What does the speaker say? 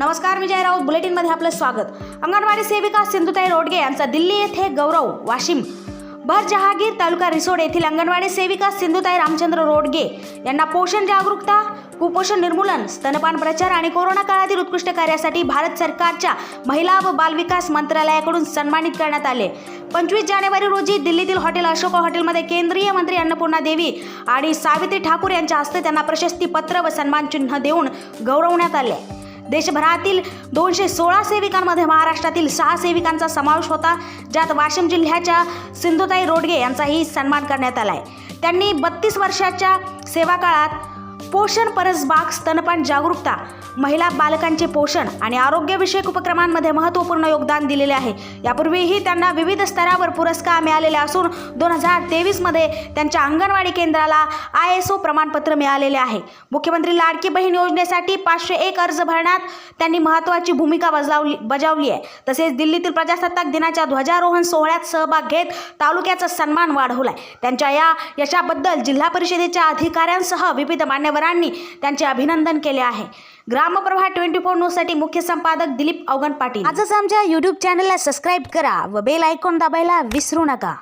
नमस्कार मी जय राऊत बुलेटिनमध्ये आपलं स्वागत. अंगणवाडी सेविका सिंधुताई रोडगे यांचा दिल्ली येथे गौरव वाशिम. भर जहागीर तालुका रिसोड येथील अंगणवाडी सेविका सिंधुताई रामचंद्र रोडगे यांना पोषण जागरूकता कुपोषण निर्मूलन स्तनपान प्रचार आणि कोरोना काळातील उत्कृष्ट कार्यासाठी भारत सरकारच्या महिला व बालविकास मंत्रालयाकडून सन्मानित करण्यात आले. पंचवीस जानेवारी रोजी दिल्लीतील हॉटेल अशोका हॉटेलमध्ये केंद्रीय मंत्री अन्नपूर्णा देवी आणि सावित्री ठाकूर यांच्या हस्ते त्यांना प्रशस्तीपत्र व सन्मानचिन्ह देऊन गौरवण्यात आले. देशभरातील दोनशे सोळा सेविकांमध्ये महाराष्ट्रातील सहा सेविकांचा समावेश होता ज्यात वाशिम जिल्ह्याच्या सिंधुताई रोडगे यांचाही सन्मान करण्यात आला आहे त्यांनी बत्तीस वर्षाच्या सेवा काळात पोषण परसबाग स्तनपान जागरूकता. महिला बालकांचे पोषण आणि आरोग्यविषयक उपक्रमांमध्ये महत्त्वपूर्ण योगदान दिलेले आहे. यापूर्वीही त्यांना विविध स्तरावर पुरस्कार मिळालेले असून दोन हजार तेवीसमध्ये त्यांच्या अंगणवाडी केंद्राला आय एस ओ प्रमाणपत्र मिळालेले आहे. मुख्यमंत्री लाडकी बहीण योजनेसाठी पाचशे एक अर्ज भरण्यात त्यांनी महत्त्वाची भूमिका बजावली बजावली आहे. तसेच दिल्लीतील प्रजासत्ताक दिनाच्या ध्वजारोहण सोहळ्यात सहभाग घेत तालुक्याचा सन्मान वाढवलाय. त्यांच्या या यशाबद्दल जिल्हा परिषदेच्या अधिकाऱ्यांसह विविध खरांनी त्यांचे अभिनंदन केले आहे. ग्रामप्रभा ट्वेंटी फोर न्यूजसाठी मुख्य संपादक दिलीप अवगण पाटील. आजच आमच्या युट्यूब चॅनलला सबस्क्राईब करा व बेल आयकॉन दाबायला विसरू नका.